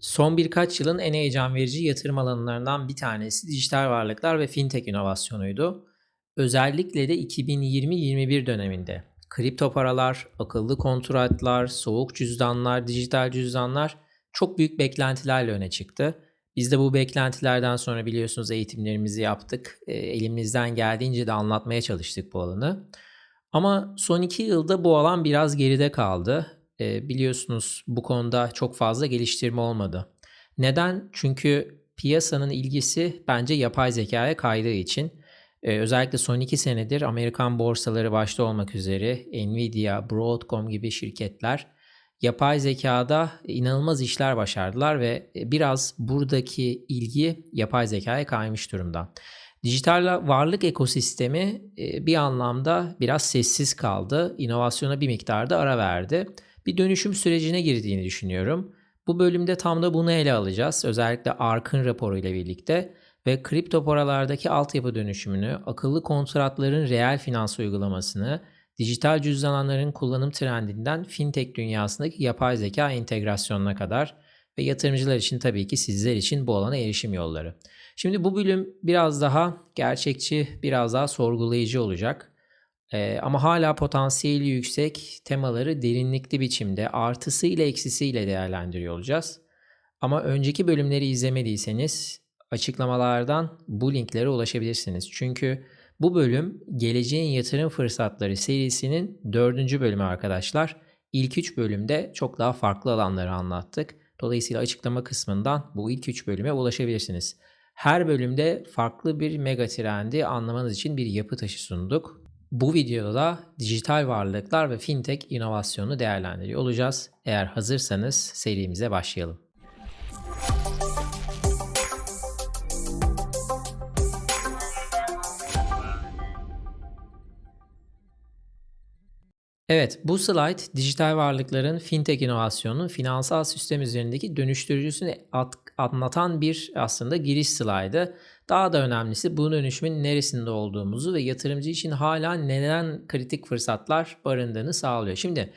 Son birkaç yılın en heyecan verici yatırım alanlarından bir tanesi dijital varlıklar ve fintech inovasyonuydu. Özellikle de 2020-21 döneminde kripto paralar, akıllı kontratlar, soğuk cüzdanlar, dijital cüzdanlar çok büyük beklentilerle öne çıktı. Biz de bu beklentilerden sonra biliyorsunuz eğitimlerimizi yaptık. E, elimizden geldiğince de anlatmaya çalıştık bu alanı. Ama son iki yılda bu alan biraz geride kaldı. E, biliyorsunuz bu konuda çok fazla geliştirme olmadı. Neden? Çünkü piyasanın ilgisi bence yapay zekaya kaydığı için. E, özellikle son iki senedir Amerikan borsaları başta olmak üzere Nvidia, Broadcom gibi şirketler yapay zekada inanılmaz işler başardılar ve biraz buradaki ilgi yapay zekaya kaymış durumda. Dijital varlık ekosistemi bir anlamda biraz sessiz kaldı. İnovasyona bir miktarda ara verdi. Bir dönüşüm sürecine girdiğini düşünüyorum. Bu bölümde tam da bunu ele alacağız. Özellikle ARK'ın raporu ile birlikte ve kripto paralardaki altyapı dönüşümünü, akıllı kontratların reel finans uygulamasını, dijital cüzdanların kullanım trendinden fintech dünyasındaki yapay zeka entegrasyonuna kadar ve yatırımcılar için tabii ki sizler için bu alana erişim yolları. Şimdi bu bölüm biraz daha gerçekçi, biraz daha sorgulayıcı olacak. Ee, ama hala potansiyeli yüksek temaları derinlikli biçimde artısıyla eksisiyle değerlendiriyor olacağız. Ama önceki bölümleri izlemediyseniz açıklamalardan bu linklere ulaşabilirsiniz. Çünkü bu bölüm Geleceğin Yatırım Fırsatları serisinin dördüncü bölümü arkadaşlar. İlk üç bölümde çok daha farklı alanları anlattık. Dolayısıyla açıklama kısmından bu ilk üç bölüme ulaşabilirsiniz. Her bölümde farklı bir mega trendi anlamanız için bir yapı taşı sunduk. Bu videoda da dijital varlıklar ve fintech inovasyonu değerlendiriyor olacağız. Eğer hazırsanız serimize başlayalım. Evet, bu slide dijital varlıkların fintech inovasyonunun finansal sistem üzerindeki dönüştürücüsünü anlatan bir aslında giriş slaydı. Daha da önemlisi bu dönüşümün neresinde olduğumuzu ve yatırımcı için hala neden kritik fırsatlar barındığını sağlıyor. Şimdi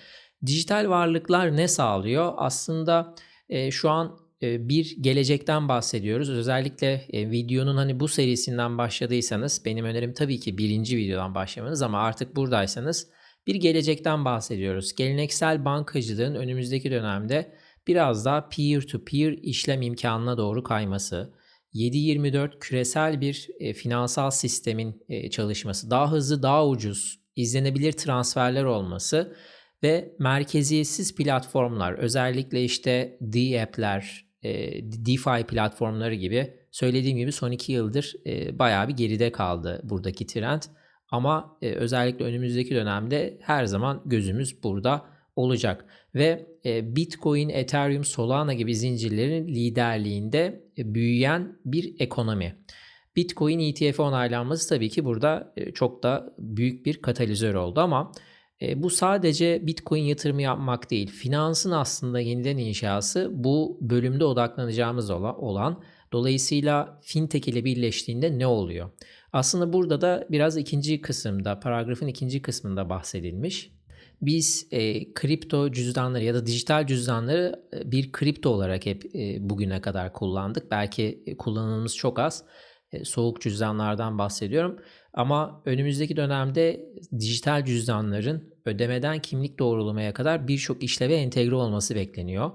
dijital varlıklar ne sağlıyor? Aslında e, şu an e, bir gelecekten bahsediyoruz. Özellikle e, videonun hani bu serisinden başladıysanız benim önerim tabii ki birinci videodan başlamanız ama artık buradaysanız bir gelecekten bahsediyoruz. Geleneksel bankacılığın önümüzdeki dönemde biraz daha peer-to-peer işlem imkanına doğru kayması, 7-24 küresel bir e, finansal sistemin e, çalışması, daha hızlı, daha ucuz, izlenebilir transferler olması ve merkeziyetsiz platformlar, özellikle işte D-app'ler, e, DeFi platformları gibi söylediğim gibi son iki yıldır e, bayağı bir geride kaldı buradaki trend. Ama e, özellikle önümüzdeki dönemde her zaman gözümüz burada olacak. Ve e, Bitcoin, Ethereum, Solana gibi zincirlerin liderliğinde büyüyen bir ekonomi. Bitcoin ETF onaylanması tabii ki burada e, çok da büyük bir katalizör oldu ama e, bu sadece Bitcoin yatırımı yapmak değil. Finansın aslında yeniden inşası bu bölümde odaklanacağımız olan. Dolayısıyla fintech ile birleştiğinde ne oluyor? Aslında burada da biraz ikinci kısımda, paragrafın ikinci kısmında bahsedilmiş. Biz e, kripto cüzdanları ya da dijital cüzdanları e, bir kripto olarak hep e, bugüne kadar kullandık. Belki e, kullanımımız çok az. E, soğuk cüzdanlardan bahsediyorum. Ama önümüzdeki dönemde dijital cüzdanların ödemeden kimlik doğrulamaya kadar birçok işleve entegre olması bekleniyor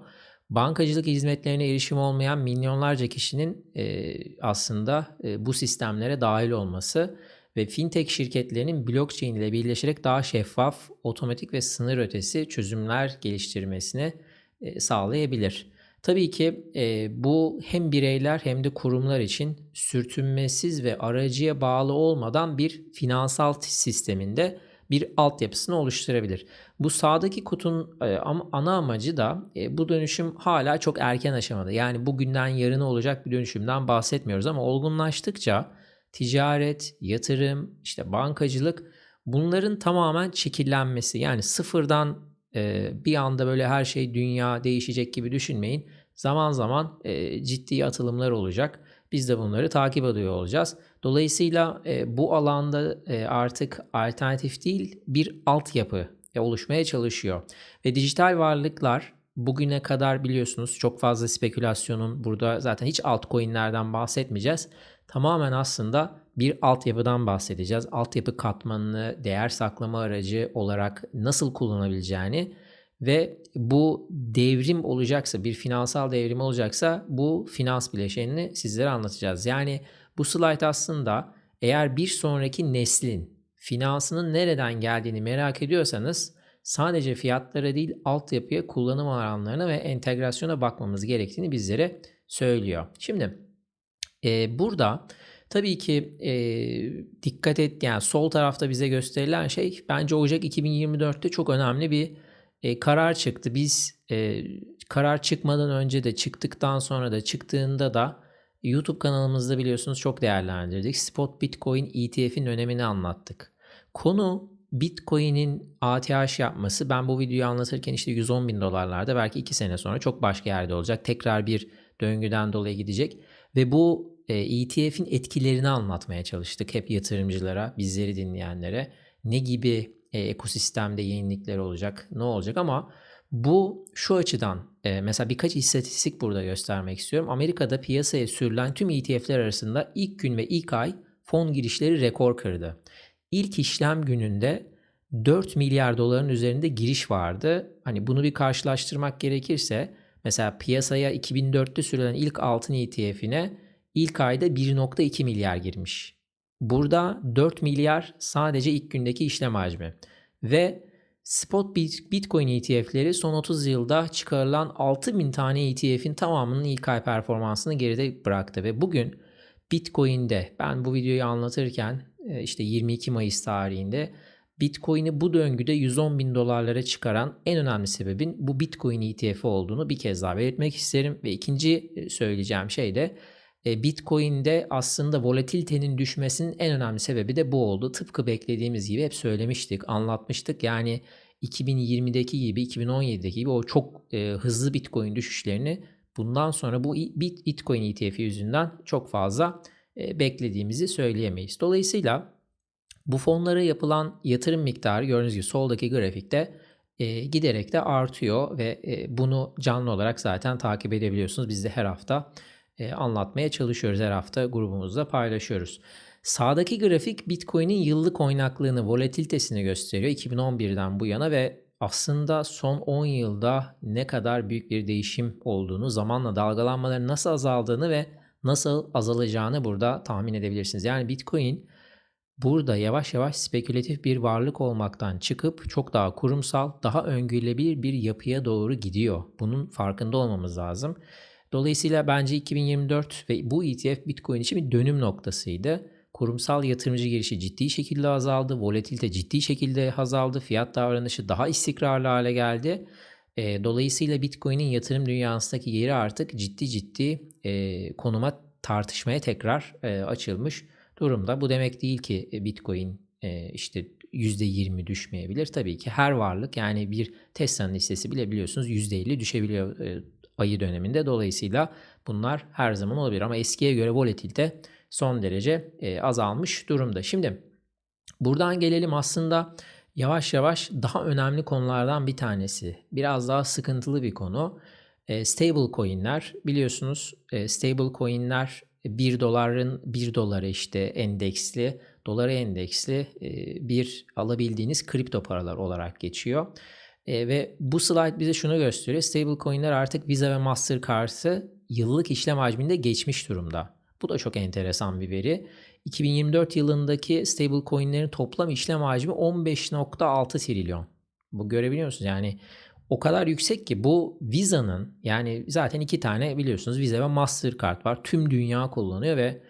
bankacılık hizmetlerine erişim olmayan milyonlarca kişinin e, aslında e, bu sistemlere dahil olması ve fintech şirketlerinin blockchain ile birleşerek daha şeffaf, otomatik ve sınır ötesi çözümler geliştirmesini e, sağlayabilir. Tabii ki e, bu hem bireyler hem de kurumlar için sürtünmesiz ve aracıya bağlı olmadan bir finansal sisteminde bir altyapısını oluşturabilir. Bu sağdaki kutunun e, ana amacı da bu dönüşüm hala çok erken aşamada. Yani bugünden yarına olacak bir dönüşümden bahsetmiyoruz ama olgunlaştıkça ticaret, yatırım, işte bankacılık bunların tamamen çekillenmesi. Yani sıfırdan e, bir anda böyle her şey dünya değişecek gibi düşünmeyin. Zaman zaman ciddi atılımlar olacak. Biz de bunları takip ediyor olacağız. Dolayısıyla e, bu alanda e, artık alternatif değil bir altyapı e, oluşmaya çalışıyor. Ve dijital varlıklar bugüne kadar biliyorsunuz çok fazla spekülasyonun burada zaten hiç altcoin'lerden bahsetmeyeceğiz. Tamamen aslında bir altyapıdan bahsedeceğiz. Altyapı katmanını değer saklama aracı olarak nasıl kullanabileceğini ve bu devrim olacaksa, bir finansal devrim olacaksa bu finans bileşenini sizlere anlatacağız. Yani bu slide aslında eğer bir sonraki neslin finansının nereden geldiğini merak ediyorsanız sadece fiyatlara değil altyapıya, kullanım alanlarına ve entegrasyona bakmamız gerektiğini bizlere söylüyor. Şimdi e, burada tabii ki e, dikkat et yani sol tarafta bize gösterilen şey bence Ocak 2024'te çok önemli bir e, karar çıktı. Biz e, karar çıkmadan önce de çıktıktan sonra da çıktığında da YouTube kanalımızda biliyorsunuz çok değerlendirdik. Spot Bitcoin ETF'in önemini anlattık. Konu Bitcoin'in ATH yapması. Ben bu videoyu anlatırken işte 110 bin dolarlarda belki 2 sene sonra çok başka yerde olacak. Tekrar bir döngüden dolayı gidecek. Ve bu ETF'in etkilerini anlatmaya çalıştık hep yatırımcılara, bizleri dinleyenlere. Ne gibi ekosistemde yenilikler olacak, ne olacak ama bu şu açıdan mesela birkaç istatistik burada göstermek istiyorum. Amerika'da piyasaya sürülen tüm ETF'ler arasında ilk gün ve ilk ay fon girişleri rekor kırdı. İlk işlem gününde 4 milyar doların üzerinde giriş vardı. Hani bunu bir karşılaştırmak gerekirse mesela piyasaya 2004'te sürülen ilk altın ETF'ine ilk ayda 1.2 milyar girmiş. Burada 4 milyar sadece ilk gündeki işlem hacmi. Ve spot Bitcoin ETF'leri son 30 yılda çıkarılan 6000 tane ETF'in tamamının ilk ay performansını geride bıraktı. Ve bugün Bitcoin'de ben bu videoyu anlatırken e, işte 22 Mayıs tarihinde Bitcoin'i bu döngüde 110 bin dolarlara çıkaran en önemli sebebin bu Bitcoin ETF olduğunu bir kez daha belirtmek isterim. Ve ikinci e, söyleyeceğim şey de e, Bitcoin'de aslında volatilitenin düşmesinin en önemli sebebi de bu oldu. Tıpkı beklediğimiz gibi hep söylemiştik, anlatmıştık. Yani 2020'deki gibi, 2017'deki gibi o çok e, hızlı Bitcoin düşüşlerini bundan sonra bu Bitcoin ETF yüzünden çok fazla e, beklediğimizi söyleyemeyiz. Dolayısıyla bu fonlara yapılan yatırım miktarı gördüğünüz gibi soldaki grafikte e, giderek de artıyor ve e, bunu canlı olarak zaten takip edebiliyorsunuz. Biz de her hafta anlatmaya çalışıyoruz. Her hafta grubumuzda paylaşıyoruz. Sağdaki grafik Bitcoin'in yıllık oynaklığını, volatilitesini gösteriyor 2011'den bu yana ve aslında son 10 yılda ne kadar büyük bir değişim olduğunu, zamanla dalgalanmaların nasıl azaldığını ve nasıl azalacağını burada tahmin edebilirsiniz. Yani Bitcoin burada yavaş yavaş spekülatif bir varlık olmaktan çıkıp çok daha kurumsal, daha öngörülebilir bir yapıya doğru gidiyor. Bunun farkında olmamız lazım. Dolayısıyla bence 2024 ve bu ETF Bitcoin için bir dönüm noktasıydı. Kurumsal yatırımcı girişi ciddi şekilde azaldı. Volatilite ciddi şekilde azaldı. Fiyat davranışı daha istikrarlı hale geldi. E, dolayısıyla Bitcoin'in yatırım dünyasındaki yeri artık ciddi ciddi e, konuma tartışmaya tekrar e, açılmış durumda. Bu demek değil ki Bitcoin işte %20 düşmeyebilir. Tabii ki her varlık yani bir Tesla'nın listesi bile biliyorsunuz %50 düşebiliyor ayı döneminde. Dolayısıyla bunlar her zaman olabilir ama eskiye göre volatilite son derece e, azalmış durumda. Şimdi buradan gelelim aslında yavaş yavaş daha önemli konulardan bir tanesi. Biraz daha sıkıntılı bir konu. E, stable coin'ler biliyorsunuz e, stable coin'ler 1 doların 1 dolara işte endeksli, dolara endeksli e, bir alabildiğiniz kripto paralar olarak geçiyor. E, ve bu slide bize şunu gösteriyor. Stablecoin'ler artık Visa ve Mastercard'ı yıllık işlem hacminde geçmiş durumda. Bu da çok enteresan bir veri. 2024 yılındaki stablecoin'lerin toplam işlem hacmi 15.6 trilyon. Bu görebiliyor musunuz? Yani o kadar yüksek ki bu Visa'nın yani zaten iki tane biliyorsunuz Visa ve Mastercard var. Tüm dünya kullanıyor ve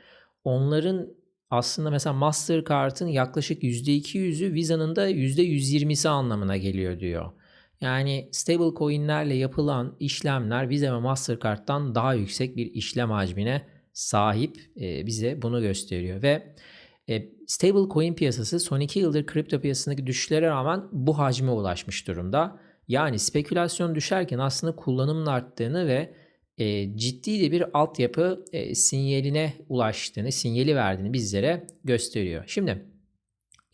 onların aslında mesela Mastercard'ın yaklaşık %200'ü Visa'nın da %120'si anlamına geliyor diyor. Yani stable coin'lerle yapılan işlemler Visa ve Mastercard'dan daha yüksek bir işlem hacmine sahip e, bize bunu gösteriyor ve e, stable coin piyasası son 2 yıldır kripto piyasasındaki düşüşlere rağmen bu hacme ulaşmış durumda. Yani spekülasyon düşerken aslında kullanımın arttığını ve e, ciddi de bir altyapı e, sinyaline ulaştığını, sinyali verdiğini bizlere gösteriyor. Şimdi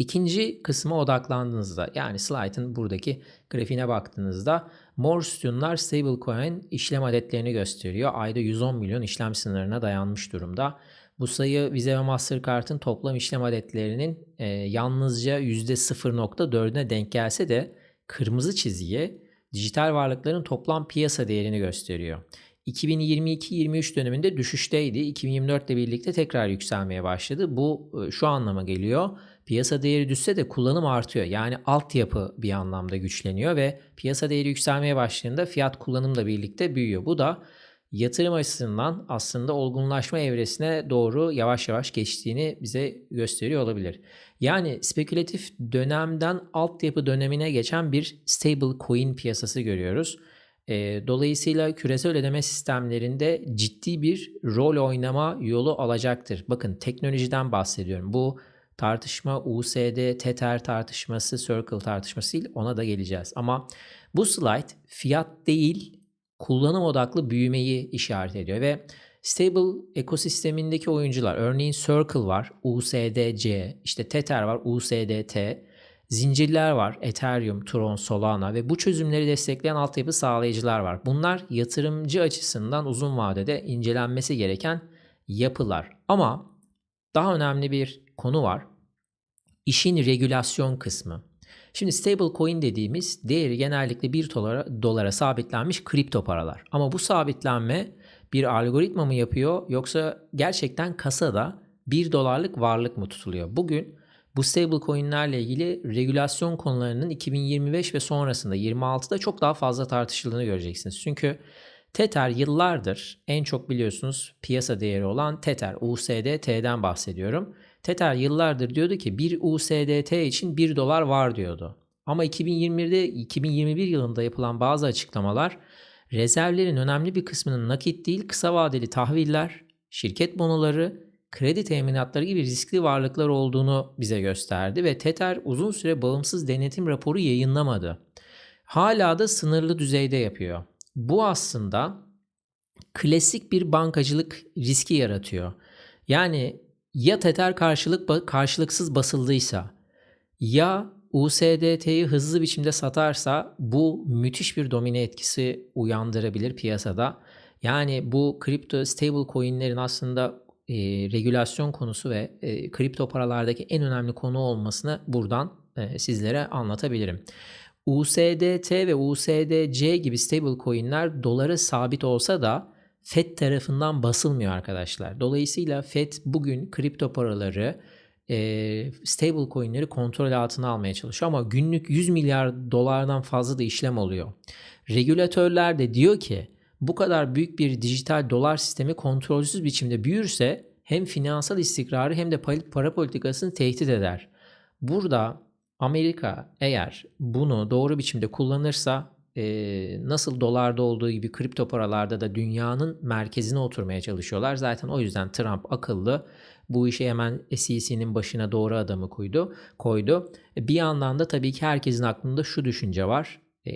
İkinci kısma odaklandığınızda yani slide'ın buradaki grafiğine baktığınızda mor sütunlar stablecoin işlem adetlerini gösteriyor. Ayda 110 milyon işlem sınırına dayanmış durumda. Bu sayı Visa ve Mastercard'ın toplam işlem adetlerinin e, yalnızca %0.4'üne denk gelse de kırmızı çizgiye dijital varlıkların toplam piyasa değerini gösteriyor. 2022-23 döneminde düşüşteydi. 2024 ile birlikte tekrar yükselmeye başladı. Bu e, şu anlama geliyor. Piyasa değeri düşse de kullanım artıyor. Yani altyapı bir anlamda güçleniyor ve piyasa değeri yükselmeye başladığında fiyat kullanımla birlikte büyüyor. Bu da yatırım açısından aslında olgunlaşma evresine doğru yavaş yavaş geçtiğini bize gösteriyor olabilir. Yani spekülatif dönemden altyapı dönemine geçen bir stable coin piyasası görüyoruz. E, dolayısıyla küresel ödeme sistemlerinde ciddi bir rol oynama yolu alacaktır. Bakın teknolojiden bahsediyorum. Bu tartışma USD, Tether tartışması, Circle tartışması değil ona da geleceğiz. Ama bu slide fiyat değil kullanım odaklı büyümeyi işaret ediyor ve stable ekosistemindeki oyuncular örneğin Circle var, USDC, işte Tether var, USDT, zincirler var, Ethereum, Tron, Solana ve bu çözümleri destekleyen altyapı sağlayıcılar var. Bunlar yatırımcı açısından uzun vadede incelenmesi gereken yapılar. Ama daha önemli bir konu var. İşin regülasyon kısmı. Şimdi stable coin dediğimiz değeri genellikle 1 dolara, dolara sabitlenmiş kripto paralar. Ama bu sabitlenme bir algoritma mı yapıyor yoksa gerçekten kasada 1 dolarlık varlık mı tutuluyor? Bugün bu stable coinlerle ilgili regülasyon konularının 2025 ve sonrasında 26'da çok daha fazla tartışıldığını göreceksiniz. Çünkü Tether yıllardır en çok biliyorsunuz piyasa değeri olan Tether, USDT'den bahsediyorum. Tether yıllardır diyordu ki bir USDT için 1 dolar var diyordu. Ama 2021'de 2021 yılında yapılan bazı açıklamalar rezervlerin önemli bir kısmının nakit değil kısa vadeli tahviller, şirket bonoları, kredi teminatları gibi riskli varlıklar olduğunu bize gösterdi ve Tether uzun süre bağımsız denetim raporu yayınlamadı. Hala da sınırlı düzeyde yapıyor. Bu aslında klasik bir bankacılık riski yaratıyor. Yani ya Tether karşılık karşılıksız basıldıysa ya USDT'yi hızlı biçimde satarsa bu müthiş bir domine etkisi uyandırabilir piyasada. Yani bu kripto stable coinlerin aslında e, regülasyon konusu ve e, kripto paralardaki en önemli konu olmasını buradan e, sizlere anlatabilirim. USDT ve USDC gibi stable coinler dolara sabit olsa da FED tarafından basılmıyor arkadaşlar. Dolayısıyla FED bugün kripto paraları e, stable coinleri kontrol altına almaya çalışıyor ama günlük 100 milyar dolardan fazla da işlem oluyor. Regülatörler de diyor ki bu kadar büyük bir dijital dolar sistemi kontrolsüz biçimde büyürse hem finansal istikrarı hem de para politikasını tehdit eder. Burada Amerika eğer bunu doğru biçimde kullanırsa e, nasıl dolarda olduğu gibi kripto paralarda da dünyanın merkezine oturmaya çalışıyorlar. Zaten o yüzden Trump akıllı bu işe hemen SEC'nin başına doğru adamı koydu. koydu. Bir yandan da tabii ki herkesin aklında şu düşünce var. E,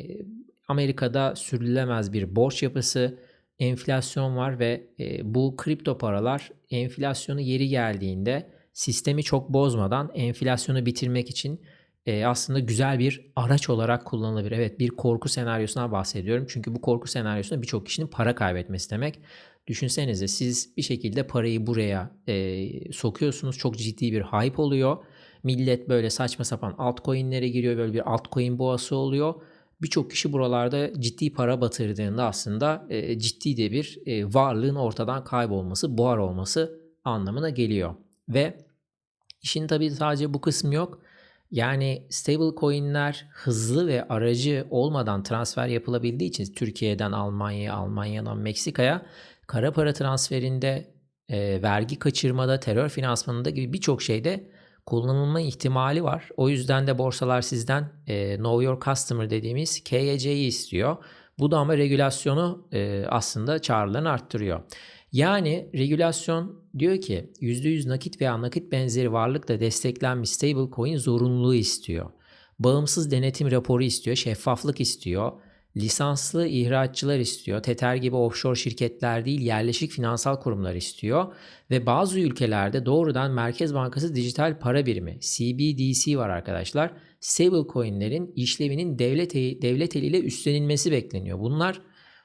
Amerika'da sürülemez bir borç yapısı, enflasyon var ve e, bu kripto paralar enflasyonu yeri geldiğinde sistemi çok bozmadan enflasyonu bitirmek için e, aslında güzel bir araç olarak kullanılabilir. Evet bir korku senaryosuna bahsediyorum. Çünkü bu korku senaryosunda birçok kişinin para kaybetmesi demek. Düşünsenize siz bir şekilde parayı buraya e, sokuyorsunuz. Çok ciddi bir hype oluyor. Millet böyle saçma sapan altcoin'lere giriyor. Böyle bir altcoin boğası oluyor. Birçok kişi buralarda ciddi para batırdığında aslında e, ciddi de bir e, varlığın ortadan kaybolması, buhar olması anlamına geliyor. Ve işin tabii sadece bu kısmı yok. Yani stable coin'ler hızlı ve aracı olmadan transfer yapılabildiği için Türkiye'den Almanya'ya, Almanya'dan Meksika'ya kara para transferinde, e, vergi kaçırmada, terör finansmanında gibi birçok şeyde kullanılma ihtimali var. O yüzden de borsalar sizden e, Know Your Customer dediğimiz KYC'yi istiyor. Bu da ama regülasyonu e, aslında çağrılarını arttırıyor. Yani regülasyon diyor ki %100 nakit veya nakit benzeri varlıkla desteklenmiş stablecoin zorunluluğu istiyor. Bağımsız denetim raporu istiyor, şeffaflık istiyor. lisanslı ihraççılar istiyor. Tether gibi offshore şirketler değil yerleşik finansal kurumlar istiyor. Ve bazı ülkelerde doğrudan Merkez Bankası dijital para birimi CBDC var arkadaşlar. Stablecoin'lerin işlevinin devlet, devlet eliyle üstlenilmesi bekleniyor. Bunlar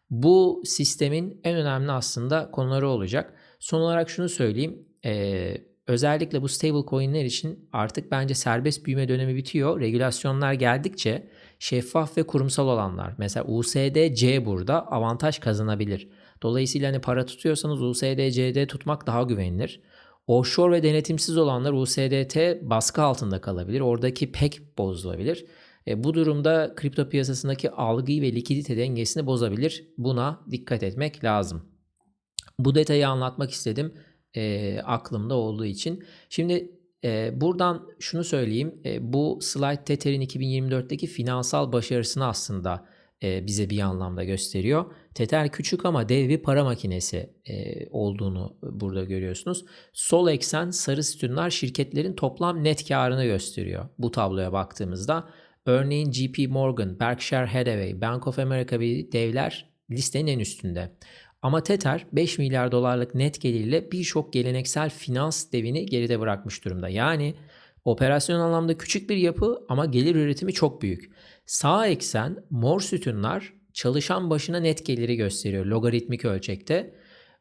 bu sistemin en önemli aslında konuları olacak. Son olarak şunu söyleyeyim. Ee, özellikle bu stable coinler için artık bence serbest büyüme dönemi bitiyor. Regülasyonlar geldikçe şeffaf ve kurumsal olanlar mesela USDC burada avantaj kazanabilir. Dolayısıyla hani para tutuyorsanız USDC'de tutmak daha güvenilir. Offshore ve denetimsiz olanlar USDT baskı altında kalabilir. Oradaki pek bozulabilir. E, bu durumda kripto piyasasındaki algıyı ve likidite dengesini bozabilir. Buna dikkat etmek lazım. Bu detayı anlatmak istedim e, aklımda olduğu için. Şimdi e, buradan şunu söyleyeyim. E, bu slide Tether'in 2024'teki finansal başarısını aslında e, bize bir anlamda gösteriyor. Tether küçük ama dev bir para makinesi e, olduğunu burada görüyorsunuz. Sol eksen sarı sütunlar şirketlerin toplam net karını gösteriyor bu tabloya baktığımızda. Örneğin JP Morgan, Berkshire Hathaway, Bank of America gibi devler listenin en üstünde. Ama Tether 5 milyar dolarlık net gelirle birçok geleneksel finans devini geride bırakmış durumda. Yani operasyon anlamda küçük bir yapı ama gelir üretimi çok büyük. Sağ eksen mor sütunlar çalışan başına net geliri gösteriyor logaritmik ölçekte.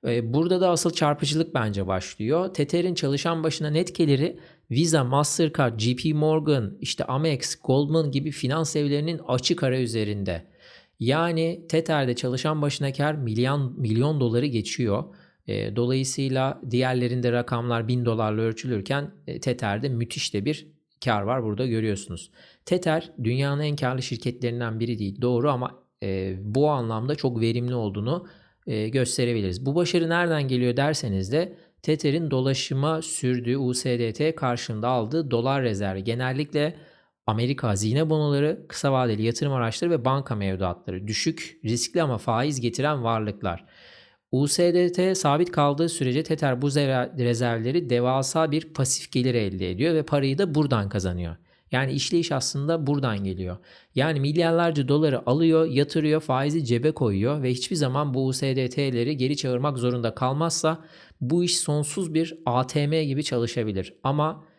Ee, burada da asıl çarpıcılık bence başlıyor. Tether'in çalışan başına net geliri Visa, Mastercard, JP Morgan, işte Amex, Goldman gibi finans evlerinin açık ara üzerinde. Yani Tether'de çalışan başına kar milyon, milyon doları geçiyor. E, dolayısıyla diğerlerinde rakamlar 1000 dolarla ölçülürken e, Tether'de müthiş de bir kar var burada görüyorsunuz. Tether dünyanın en karlı şirketlerinden biri değil doğru ama e, bu anlamda çok verimli olduğunu e, gösterebiliriz. Bu başarı nereden geliyor derseniz de Tether'in dolaşıma sürdüğü USDT karşında aldığı dolar rezervi genellikle Amerika hazine bonoları, kısa vadeli yatırım araçları ve banka mevduatları düşük, riskli ama faiz getiren varlıklar. USDT sabit kaldığı sürece Tether bu rezervleri devasa bir pasif gelir elde ediyor ve parayı da buradan kazanıyor. Yani işleyiş aslında buradan geliyor. Yani milyarlarca doları alıyor, yatırıyor, faizi cebe koyuyor ve hiçbir zaman bu USDT'leri geri çağırmak zorunda kalmazsa bu iş sonsuz bir ATM gibi çalışabilir. Ama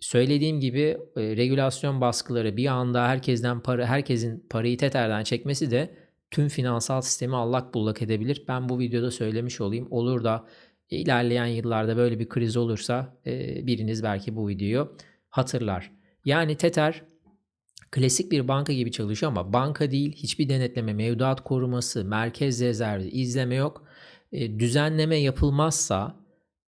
söylediğim gibi e, regülasyon baskıları bir anda herkesten para herkesin parayı Tether'den çekmesi de tüm finansal sistemi allak bullak edebilir. Ben bu videoda söylemiş olayım. Olur da ilerleyen yıllarda böyle bir kriz olursa e, biriniz belki bu videoyu hatırlar. Yani Tether klasik bir banka gibi çalışıyor ama banka değil, hiçbir denetleme, mevduat koruması, merkez rezervi, izleme yok. E, düzenleme yapılmazsa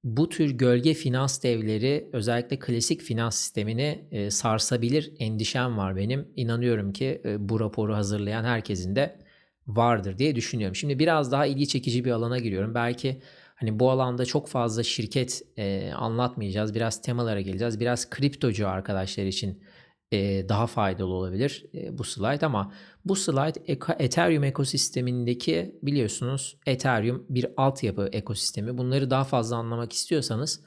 bu tür gölge finans devleri özellikle klasik finans sistemini e, sarsabilir endişem var benim. İnanıyorum ki e, bu raporu hazırlayan herkesin de vardır diye düşünüyorum. Şimdi biraz daha ilgi çekici bir alana giriyorum. Belki hani bu alanda çok fazla şirket e, anlatmayacağız. Biraz temalara geleceğiz. Biraz kriptocu arkadaşlar için daha faydalı olabilir bu slide ama bu slide Ethereum ekosistemindeki biliyorsunuz Ethereum bir altyapı ekosistemi. Bunları daha fazla anlamak istiyorsanız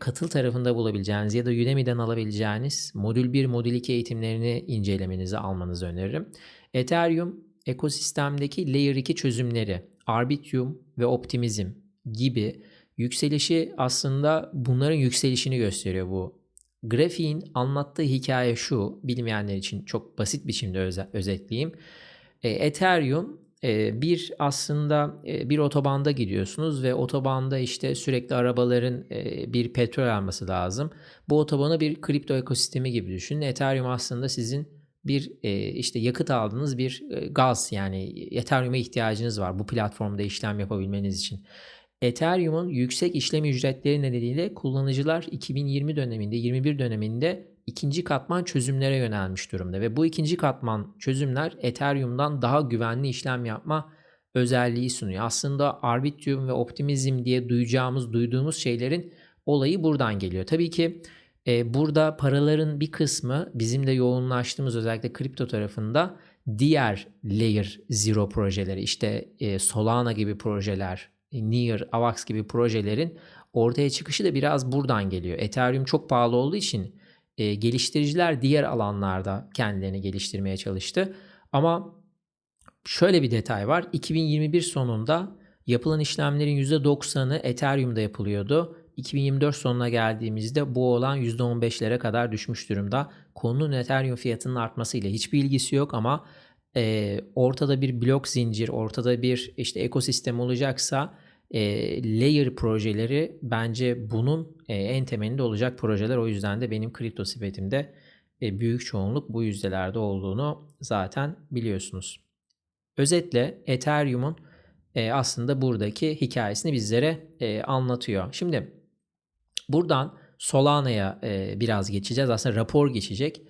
katıl tarafında bulabileceğiniz ya da Udemy'den alabileceğiniz modül 1, modül 2 eğitimlerini incelemenizi almanızı öneririm. Ethereum ekosistemdeki Layer 2 çözümleri, Arbitrum ve Optimizm gibi yükselişi aslında bunların yükselişini gösteriyor bu Grafiğin anlattığı hikaye şu, bilmeyenler için çok basit biçimde öze, özetleyeyim. E, Ethereum e, bir aslında e, bir otobanda gidiyorsunuz ve otobanda işte sürekli arabaların e, bir petrol alması lazım. Bu otobanı bir kripto ekosistemi gibi düşünün. Ethereum aslında sizin bir e, işte yakıt aldığınız bir e, gaz yani Ethereum'a ihtiyacınız var bu platformda işlem yapabilmeniz için. Ethereum'un yüksek işlem ücretleri nedeniyle kullanıcılar 2020 döneminde, 21 döneminde ikinci katman çözümlere yönelmiş durumda ve bu ikinci katman çözümler Ethereum'dan daha güvenli işlem yapma özelliği sunuyor. Aslında Arbitrum ve Optimizm diye duyacağımız, duyduğumuz şeylerin olayı buradan geliyor. Tabii ki e, burada paraların bir kısmı bizim de yoğunlaştığımız özellikle kripto tarafında diğer Layer Zero projeleri işte e, Solana gibi projeler, Near, Avax gibi projelerin ortaya çıkışı da biraz buradan geliyor. Ethereum çok pahalı olduğu için e, geliştiriciler diğer alanlarda kendilerini geliştirmeye çalıştı. Ama şöyle bir detay var. 2021 sonunda yapılan işlemlerin %90'ı Ethereum'da yapılıyordu. 2024 sonuna geldiğimizde bu olan %15'lere kadar düşmüş durumda. Konunun Ethereum fiyatının artmasıyla hiçbir ilgisi yok ama e, ortada bir blok zincir, ortada bir işte ekosistem olacaksa e, layer projeleri bence bunun e, en temelinde olacak projeler. O yüzden de benim kripto sepetimde e, büyük çoğunluk bu yüzdelerde olduğunu zaten biliyorsunuz. Özetle Ethereum'un e, aslında buradaki hikayesini bizlere e, anlatıyor. Şimdi buradan Solana'ya e, biraz geçeceğiz. Aslında rapor geçecek.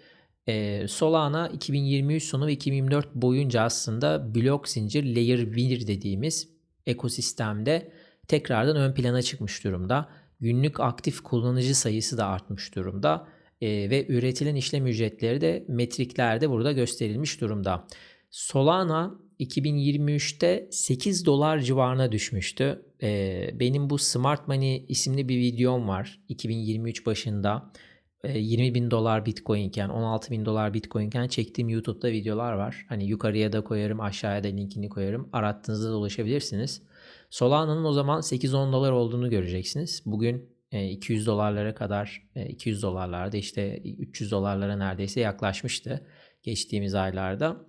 E, Solana 2023 sonu ve 2024 boyunca aslında blok zincir layer 1 dediğimiz ekosistemde tekrardan ön plana çıkmış durumda. Günlük aktif kullanıcı sayısı da artmış durumda e, ve üretilen işlem ücretleri de metriklerde burada gösterilmiş durumda. Solana 2023'te 8 dolar civarına düşmüştü. E, benim bu Smart Money isimli bir videom var 2023 başında. 20 bin dolar bitcoin iken 16 bin dolar bitcoin iken çektiğim YouTube'da videolar var. Hani yukarıya da koyarım aşağıya da linkini koyarım. Arattığınızda da ulaşabilirsiniz. Solana'nın o zaman 8-10 dolar olduğunu göreceksiniz. Bugün 200 dolarlara kadar 200 dolarlarda işte 300 dolarlara neredeyse yaklaşmıştı geçtiğimiz aylarda.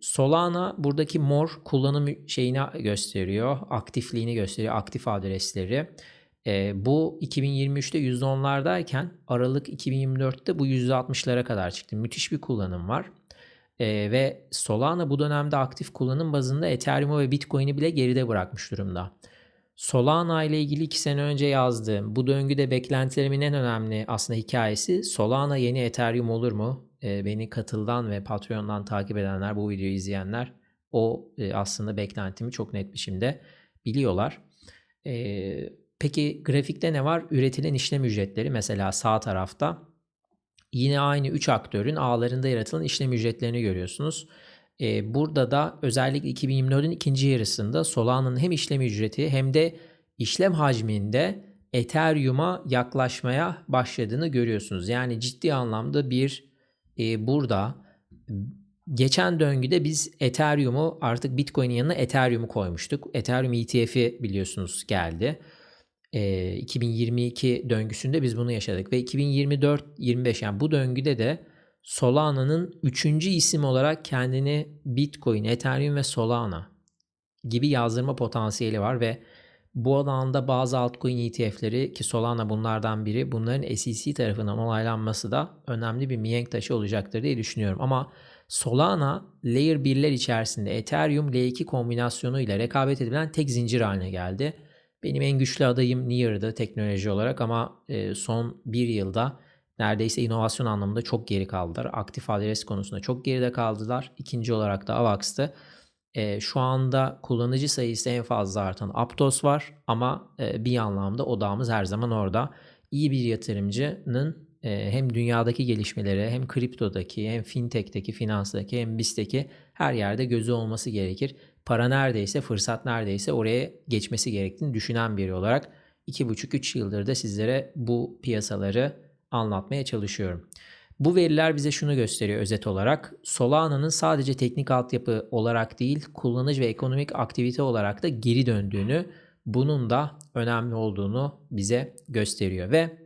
Solana buradaki mor kullanım şeyini gösteriyor, aktifliğini gösteriyor, aktif adresleri. Bu 2023'te %10'lardayken Aralık 2024'te bu %60'lara kadar çıktı. Müthiş bir kullanım var. E, ve Solana bu dönemde aktif kullanım bazında Ethereum ve Bitcoin'i bile geride bırakmış durumda. Solana ile ilgili 2 sene önce yazdığım bu döngüde beklentilerimin en önemli aslında hikayesi Solana yeni Ethereum olur mu? E, beni katıldan ve Patreon'dan takip edenler, bu videoyu izleyenler o e, aslında beklentimi çok net biçimde biliyorlar. E, peki grafikte ne var? Üretilen işlem ücretleri mesela sağ tarafta Yine aynı 3 aktörün ağlarında yaratılan işlem ücretlerini görüyorsunuz. Ee, burada da özellikle 2024'ün ikinci yarısında Solana'nın hem işlem ücreti hem de işlem hacminde Ethereum'a yaklaşmaya başladığını görüyorsunuz. Yani ciddi anlamda bir e, burada geçen döngüde biz Ethereum'u artık Bitcoin'in yanına Ethereum'u koymuştuk. Ethereum ETF'i biliyorsunuz geldi e, 2022 döngüsünde biz bunu yaşadık ve 2024-25 yani bu döngüde de Solana'nın üçüncü isim olarak kendini Bitcoin, Ethereum ve Solana gibi yazdırma potansiyeli var ve bu alanda bazı altcoin ETF'leri ki Solana bunlardan biri bunların SEC tarafından onaylanması da önemli bir mihenk taşı olacaktır diye düşünüyorum. Ama Solana Layer 1'ler içerisinde Ethereum L2 kombinasyonu ile rekabet edilen tek zincir haline geldi. Benim en güçlü adayım Near'dı teknoloji olarak ama e, son bir yılda neredeyse inovasyon anlamında çok geri kaldılar. Aktif adres konusunda çok geride kaldılar. İkinci olarak da Avax'tı. E, şu anda kullanıcı sayısı en fazla artan Aptos var ama e, bir anlamda odağımız her zaman orada. İyi bir yatırımcının hem dünyadaki gelişmelere hem kriptodaki hem fintech'teki, finanstaki hem BIS'teki her yerde gözü olması gerekir para neredeyse, fırsat neredeyse oraya geçmesi gerektiğini düşünen biri olarak 2,5-3 yıldır da sizlere bu piyasaları anlatmaya çalışıyorum. Bu veriler bize şunu gösteriyor özet olarak. Solana'nın sadece teknik altyapı olarak değil, kullanıcı ve ekonomik aktivite olarak da geri döndüğünü, bunun da önemli olduğunu bize gösteriyor ve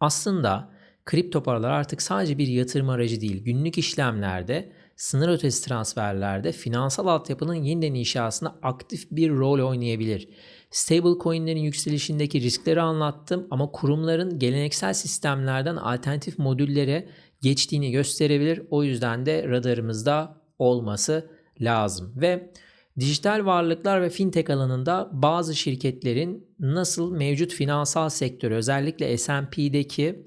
aslında kripto paralar artık sadece bir yatırım aracı değil, günlük işlemlerde sınır ötesi transferlerde finansal altyapının yeniden inşasına aktif bir rol oynayabilir. Stable coinlerin yükselişindeki riskleri anlattım ama kurumların geleneksel sistemlerden alternatif modüllere geçtiğini gösterebilir. O yüzden de radarımızda olması lazım. Ve dijital varlıklar ve fintech alanında bazı şirketlerin nasıl mevcut finansal sektörü özellikle S&P'deki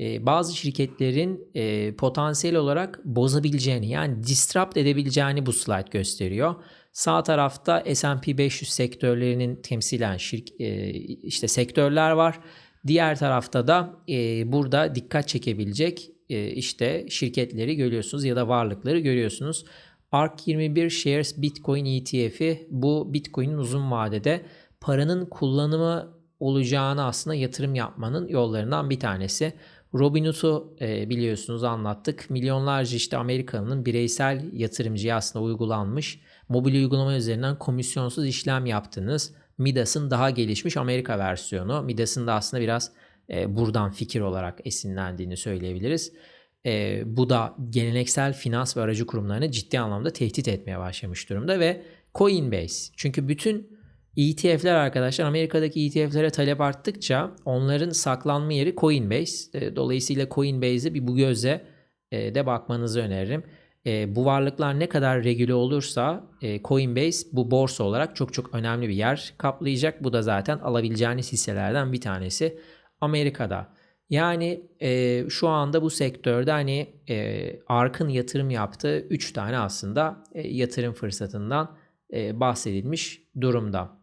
bazı şirketlerin e, potansiyel olarak bozabileceğini yani disrupt edebileceğini bu slide gösteriyor. Sağ tarafta S&P 500 sektörlerinin temsilen şirk, e, işte sektörler var. Diğer tarafta da e, burada dikkat çekebilecek işte şirketleri görüyorsunuz ya da varlıkları görüyorsunuz. ARK 21 Shares Bitcoin ETF'i bu Bitcoin'in uzun vadede paranın kullanımı olacağını aslında yatırım yapmanın yollarından bir tanesi. Robinhood'u e, biliyorsunuz anlattık. Milyonlarca işte Amerikalı'nın bireysel yatırımcıya aslında uygulanmış mobil uygulama üzerinden komisyonsuz işlem yaptığınız Midas'ın daha gelişmiş Amerika versiyonu. Midas'ın da aslında biraz e, buradan fikir olarak esinlendiğini söyleyebiliriz. E, bu da geleneksel finans ve aracı kurumlarını ciddi anlamda tehdit etmeye başlamış durumda ve Coinbase. Çünkü bütün ETF'ler arkadaşlar Amerika'daki ETF'lere talep arttıkça onların saklanma yeri Coinbase. E, dolayısıyla Coinbase'e bir bu göze e, de bakmanızı öneririm. E, bu varlıklar ne kadar regüle olursa Coinbase bu borsa olarak çok çok önemli bir yer kaplayacak. Bu da zaten alabileceğiniz hisselerden bir tanesi Amerika'da. Yani şu anda bu sektörde hani e, Ark'ın yatırım yaptığı 3 tane aslında yatırım fırsatından bahsedilmiş durumda.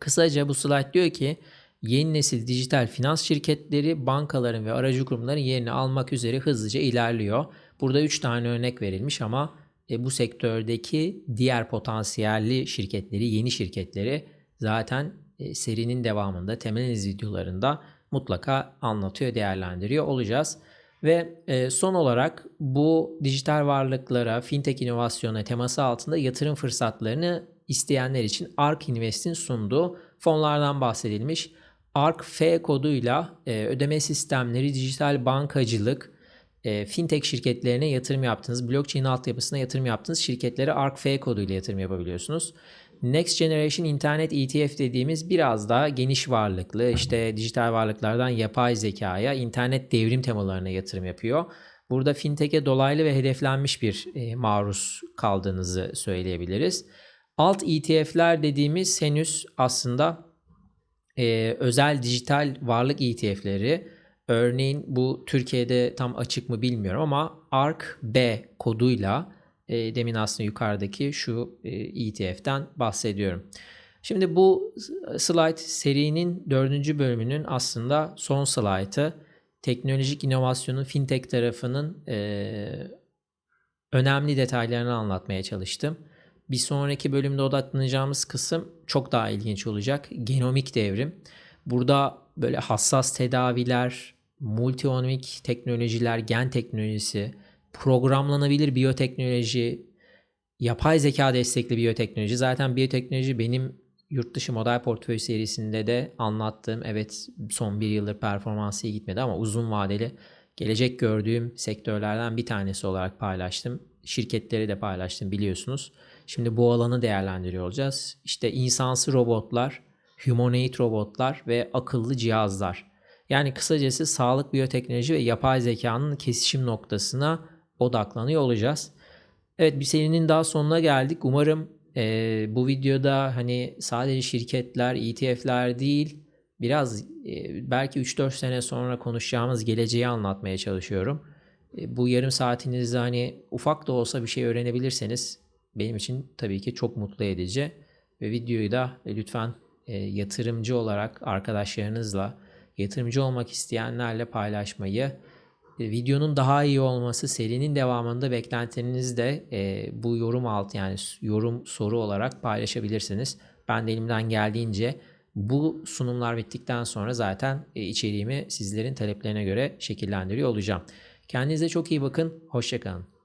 Kısaca bu slide diyor ki yeni nesil dijital finans şirketleri bankaların ve aracı kurumların yerini almak üzere hızlıca ilerliyor. Burada 3 tane örnek verilmiş ama e, bu sektördeki diğer potansiyelli şirketleri, yeni şirketleri zaten e, serinin devamında, temel videolarında mutlaka anlatıyor, değerlendiriyor olacağız. Ve e, son olarak bu dijital varlıklara, fintech inovasyona teması altında yatırım fırsatlarını isteyenler için ARK Invest'in sunduğu fonlardan bahsedilmiş. ARK F koduyla e, ödeme sistemleri, dijital bankacılık, e, fintech şirketlerine yatırım yaptığınız, blockchain altyapısına yatırım yaptığınız şirketlere ARK F koduyla yatırım yapabiliyorsunuz. Next Generation Internet ETF dediğimiz biraz daha geniş varlıklı işte dijital varlıklardan yapay zekaya, internet devrim temalarına yatırım yapıyor. Burada fintech'e dolaylı ve hedeflenmiş bir e, maruz kaldığınızı söyleyebiliriz. Alt ETF'ler dediğimiz henüz aslında e, özel dijital varlık ETF'leri. Örneğin bu Türkiye'de tam açık mı bilmiyorum ama ARK B koduyla e, demin aslında yukarıdaki şu e, ETF'den bahsediyorum. Şimdi bu slide serinin dördüncü bölümünün aslında son slide'ı. Teknolojik inovasyonun fintech tarafının e, önemli detaylarını anlatmaya çalıştım. Bir sonraki bölümde odaklanacağımız kısım çok daha ilginç olacak. Genomik devrim. Burada böyle hassas tedaviler, multionomik teknolojiler, gen teknolojisi, programlanabilir biyoteknoloji, yapay zeka destekli biyoteknoloji. Zaten biyoteknoloji benim yurt dışı model portföy serisinde de anlattığım evet son bir yıldır performansı iyi gitmedi ama uzun vadeli gelecek gördüğüm sektörlerden bir tanesi olarak paylaştım. Şirketleri de paylaştım biliyorsunuz. Şimdi bu alanı değerlendiriyor olacağız. İşte insansı robotlar, humanoid robotlar ve akıllı cihazlar. Yani kısacası sağlık, biyoteknoloji ve yapay zekanın kesişim noktasına odaklanıyor olacağız. Evet bir serinin daha sonuna geldik. Umarım e, bu videoda hani sadece şirketler, ETF'ler değil biraz e, belki 3-4 sene sonra konuşacağımız geleceği anlatmaya çalışıyorum. E, bu yarım saatinizde hani ufak da olsa bir şey öğrenebilirseniz benim için tabii ki çok mutlu edici. Ve videoyu da e, lütfen e, yatırımcı olarak arkadaşlarınızla, yatırımcı olmak isteyenlerle paylaşmayı e, videonun daha iyi olması, serinin devamında beklentilerinizi de bu yorum alt yani yorum soru olarak paylaşabilirsiniz. Ben de elimden geldiğince bu sunumlar bittikten sonra zaten içeriğimi sizlerin taleplerine göre şekillendiriyor olacağım. Kendinize çok iyi bakın. Hoşçakalın.